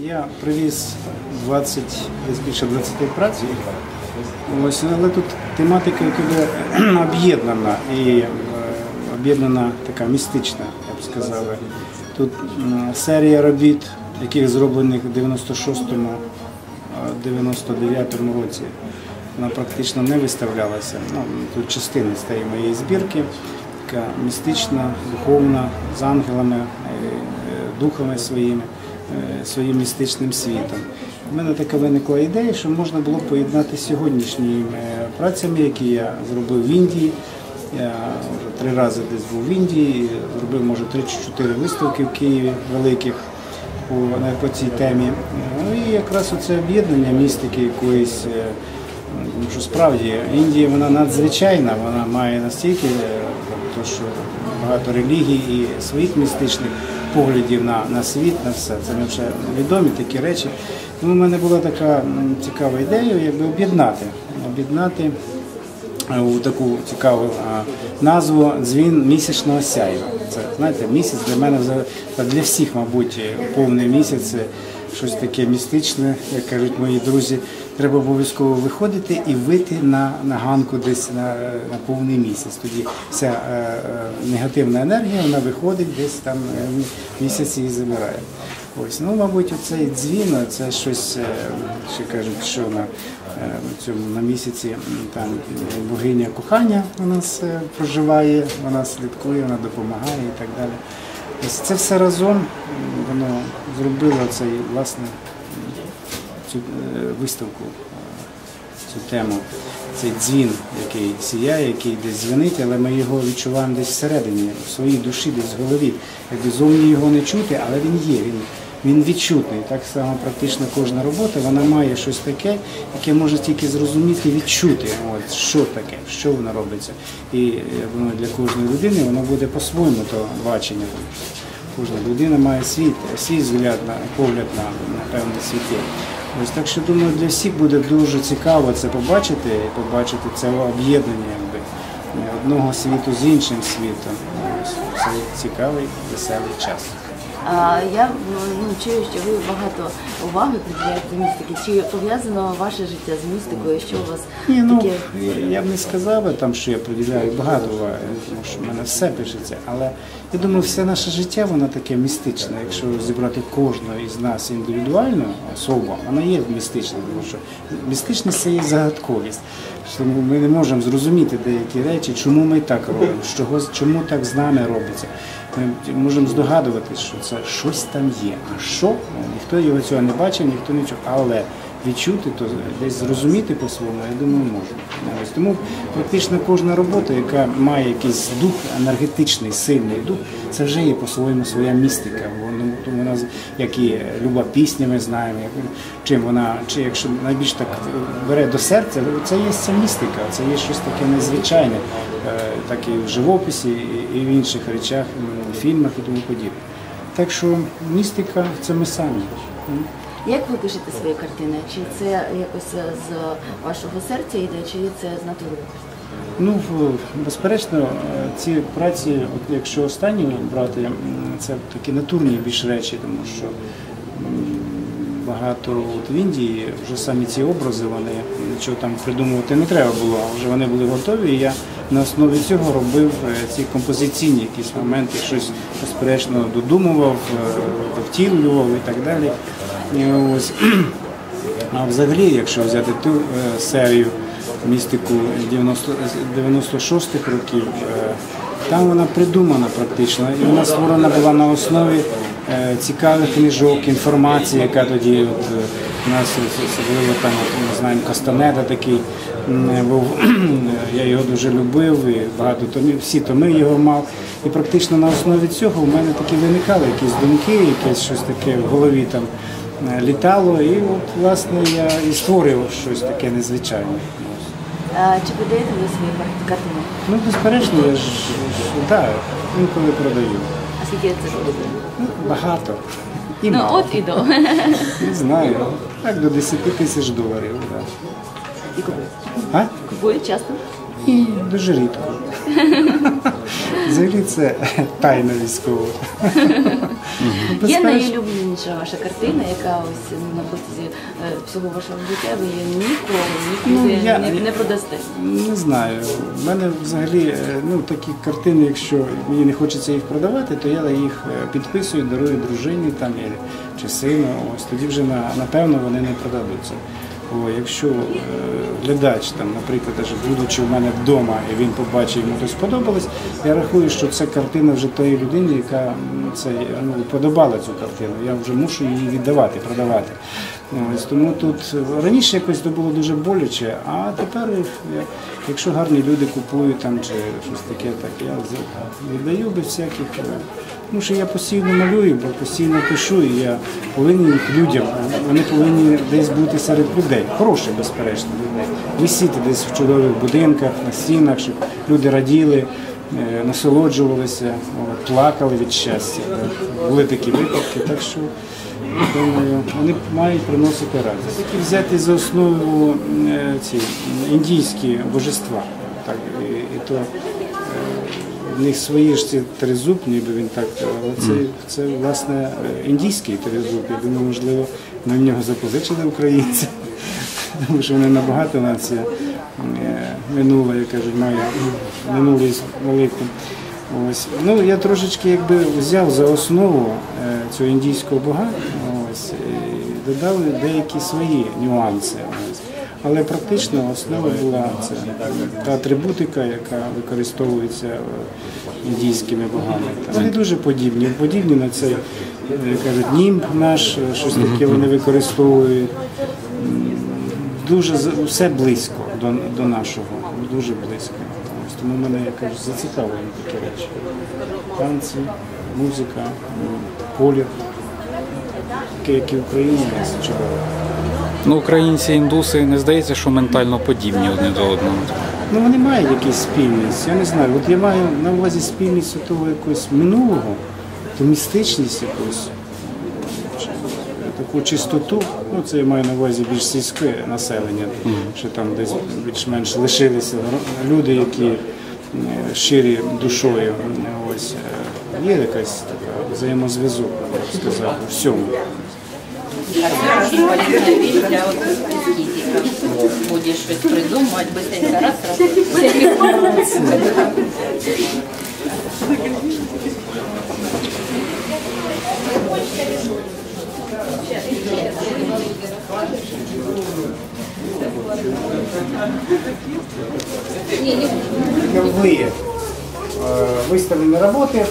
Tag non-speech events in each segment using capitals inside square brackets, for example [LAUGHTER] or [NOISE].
Я привіз 20, десь більше 20 праць. Ось, але тут тематика [CLEARS THROAT] об'єднана і е, об'єднана така містична, я б сказав. Тут серія робіт, яких зроблених в 96-му, е, 99-му році. Вона практично не виставлялася. Ну, тут частина з тієї моєї збірки, така містична, духовна, з ангелами, е, духами своїми, своїм містичним світом. У мене така виникла ідея, що можна було поєднати з сьогоднішніми працями, які я зробив в Індії. Я вже три рази десь був в Індії, зробив може 3 чи 4 виставки в Києві великих по, по цій темі. Ну і якраз оце об'єднання містики якоїсь. е, тому що справді Індія вона надзвичайна, вона має настільки е, то, що багато релігій і своїх містичних поглядів на, на світ, на все. Це не вже відомі такі речі. Тому в мене була така цікава ідея, якби об'єднати. Об'єднати е, у таку цікаву назву дзвін місячного сяйва. Це знаєте, місяць для мене для всіх, мабуть, повний місяць. Щось таке містичне, як кажуть мої друзі, треба обов'язково виходити і вийти на, на ганку десь на, на повний місяць. Тоді вся е, е, негативна енергія вона виходить десь там е, місяць її забирає. Ось, ну, мабуть, оцей дзвін, це щось, е, ще кажуть, що на цьому на місяці там богиня кохання у нас проживає, вона слідкує, вона допомагає і так далі. Ось це все разом воно зробило цей власне цю е, виставку, е, цю тему, цей дзвін, який сіяє, який десь дзвонить, але ми його відчуваємо десь всередині, в своїй душі, десь в голові. Якби зовні його не чути, але він є. Він, він відчутний. Так само практично кожна робота вона має щось таке, яке може тільки зрозуміти, відчути, от, що таке, що воно робиться. І е, воно для кожної людини воно буде по-своєму то бачення. Кожна людина має свій, свій взгляд на погляд на, на певний світ. Ось так що думаю, для всіх буде дуже цікаво це побачити, побачити це об'єднання якби, одного світу з іншим світом. Ось це цікавий, веселий час. Я ну, чую, що ви багато уваги приділяєте містики. Чи пов'язано ваше життя з містикою? Що у вас Ні, ну таке? я- б не сказав там, що я приділяю багато уваги, тому що в мене все пишеться. Але я думаю, все наше життя воно таке містичне. Якщо зібрати кожного із нас індивідуально особу, вона є містична, тому що містичність це є загадковість. Що ми не можемо зрозуміти деякі речі, чому ми так робимо, чому так з нами робиться. Ми можемо здогадуватися, що це щось там є. А що? Ніхто його цього не бачив, ніхто нічого. Але відчути, то десь зрозуміти по-своєму, я думаю, можна. Ось тому практично кожна робота, яка має якийсь дух енергетичний, сильний дух, це вже є по-своєму своя містика. Воно тому вона як і люба пісня, ми знаємо, як, чим вона, чи якщо найбільш так бере до серця, це є ця містика, це є щось таке незвичайне, е, так і в живописі, і- і в інших речах, м, фільмах і тому подібне. Так що містика це ми самі. Як ви пишете свої картини? Чи це якось з вашого серця йде, чи це з натури? Ну, безперечно, е, ці праці, от якщо останні брати, це такі натурні більш речі, тому що багато от в Індії вже самі ці образи, вони нічого там придумувати не треба було, вже вони були готові. І я на основі цього робив е, ці композиційні якісь моменти, щось безперечно додумував, е, втілював і так далі. Ось. А взагалі, якщо взяти ту е, серію містику 96-х років, е, там вона придумана практично, і вона створена була на основі е, цікавих книжок, інформації, яка тоді от, у нас особливо там, ми знаємо, Кастанеда такий був, [CLEARS THROAT] я його дуже любив, і багато томів, всі томи його мав. І практично на основі цього у мене такі виникали якісь думки, якесь щось таке в голові там літало, і от власне я і створював щось таке незвичайне. А, чи продаєте ви свої кар- картини? Ну, безперечно, я ж так, інколи продаю. А скільки це буде? Ну, багато. І Ну мало. от і до. Не знаю. Так, до 10 тисяч доларів. Да. І купують. А? Купують часто? І дуже рідко. [LAUGHS] Взагалі це тайна військова. Є найулюбленіша ваша картина, яка ось ну, на протязі е, всього вашого життя ви її ніколи нікуди Ну, не, продасте. Не знаю. У мене взагалі е, ну, такі картини, якщо мені не хочеться їх продавати, то я їх е, підписую, дарую дружині там, чи сину. Ось тоді вже напевно вони не продадуться. О, якщо е, глядач, там, наприклад, даже будучи в мене вдома, і він побачив, йому то сподобалось, я рахую, що це картина вже тої людини, яка це, ну, подобала цю картину. Я вже мушу її віддавати, продавати. Ось, тому тут раніше якось це було дуже боляче, а тепер, якщо гарні люди купують там чи щось таке, так я віддаю без всяких. Тому що я постійно малюю, бо постійно пишу, і я повинен їх людям, вони повинні десь бути серед людей, хороших, безперечно, людей. Висіти десь в чудових будинках, на стінах, щоб люди раділи, е, насолоджувалися, плакали від щастя. Були такі випадки, так що думаю, вони мають приносити радість. Такі взяти за основу е, ці індійські божества. Так, і, і то е, в них свої ж ці тризуб, ніби він так, але це, це власне індійський тризуб. Я думаю, можливо, ми в нього запозичили українці, [LAUGHS] тому що вони набагато нація е, минула, як кажуть, має минулий великий. Ось. Ну, я трошечки якби взяв за основу е, цього індійського бога ось, і додав деякі свої нюанси. Але практично основа була це та атрибутика, яка використовується е, індійськими богами. Вони дуже подібні. Подібні на цей, кажуть, німб наш, е, щось таке вони використовують. Дуже все близько до, до нашого, дуже близько. Тому мене я кажу, зацікавлені такі речі. Танці, музика, м, колір. Таке, як і в Україні, нас чудово. Ну, українці, індуси не здається, що ментально подібні одне до одного. Ну вони мають якусь спільність, я не знаю. От я маю на увазі спільність того якогось минулого, то містичність якусь, таку чистоту. Ну це я маю на увазі більш сільське населення, що там десь більш-менш лишилися люди, які е, щирі душою. Ось е, є якась така взаємозв'язок, я б сказав, у всьому. Будешь что-то придумывать, быстренько раз, раз. впервые э, выставлены работы,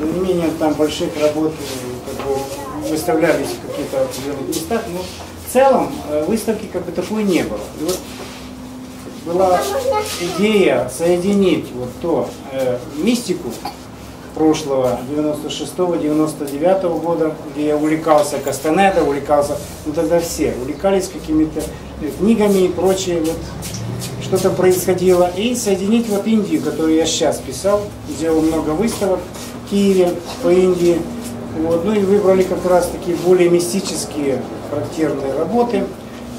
ну, не менее там больших работ э, как бы, выставлялись в каких-то определенных местах, но в целом э, выставки как бы такой не было. И вот была идея соединить вот то э, мистику прошлого 96-99 года, где я увлекался Кастанеда, увлекался, ну тогда все увлекались какими-то э, книгами и прочее, вот что-то происходило, и соединить вот Индию, которую я сейчас писал, сделал много выставок в Киеве по Индии, вот, ну и выбрали как раз такие более мистические характерные работы,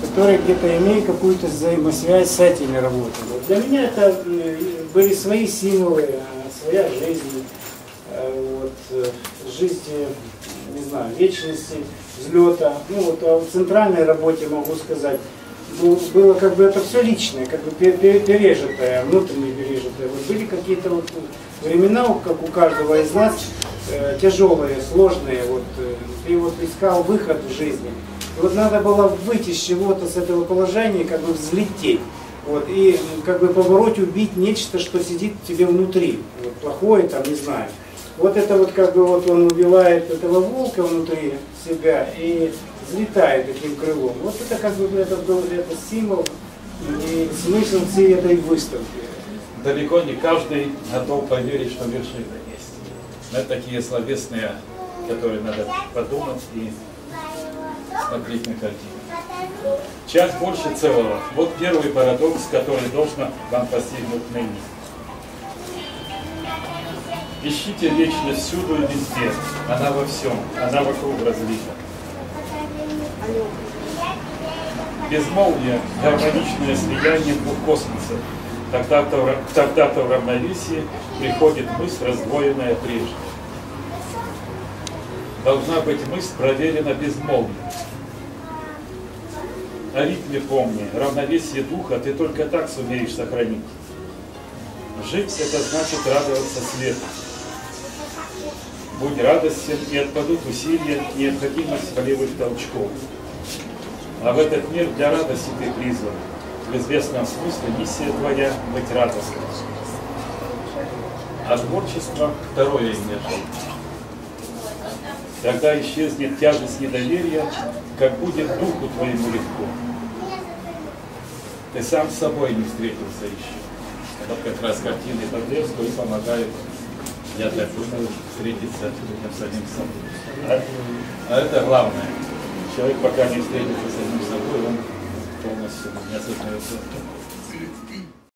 которые где-то имеют какую-то взаимосвязь с этими работами. Для меня это э, были свои символы, э, своя жизнь, э, вот, э, жизнь, не знаю, вечности, взлета. Ну вот а в центральной работе могу сказать, было как бы это все личное, как бы пе- пе- пережитое, внутренне пережитое. Вот были какие-то вот времена, как у каждого из нас, э, тяжелые, сложные. Вот, э, ты вот искал выход в жизни. И вот надо было выйти с чего-то, с этого положения, как бы взлететь. Вот, и как бы побороть, убить нечто, что сидит тебе внутри. Вот, плохое, там, не знаю. Вот это вот как бы вот он убивает этого волка внутри себя и взлетает таким крылом. Вот это как бы это был это символ и смысл всей этой выставки. далеко не каждый готов поверить, что вершина есть. Это такие словесные, которые надо подумать и смотреть на картину. Часть больше целого. Вот первый парадокс, который должен вам постигнуть ныне. Ищите вечность всюду и везде. Она во всем, она вокруг разлита. Безмолвие, гармоничное слияние двух космосов. Тогда-то, тогда-то в равновесие приходит мысль, раздвоенная прежде. Должна быть мысль проверена безмолвно. О ритме помни, равновесие духа ты только так сумеешь сохранить. Жить – это значит радоваться свету. Будь радостен, и отпадут усилия, необходимость волевых толчков. А в этот мир для радости ты призван. В известном смысле миссия твоя – быть радостным. А творчество – второе имя. Тогда исчезнет тяжесть недоверия, как будет духу твоему легко. Ты сам с собой не встретился еще. Вот как раз картины Подлевского и помогают, я так думаю, встретиться с самим собой. А, а это главное. Человек пока не встретится с самим собой, он полностью не осознает.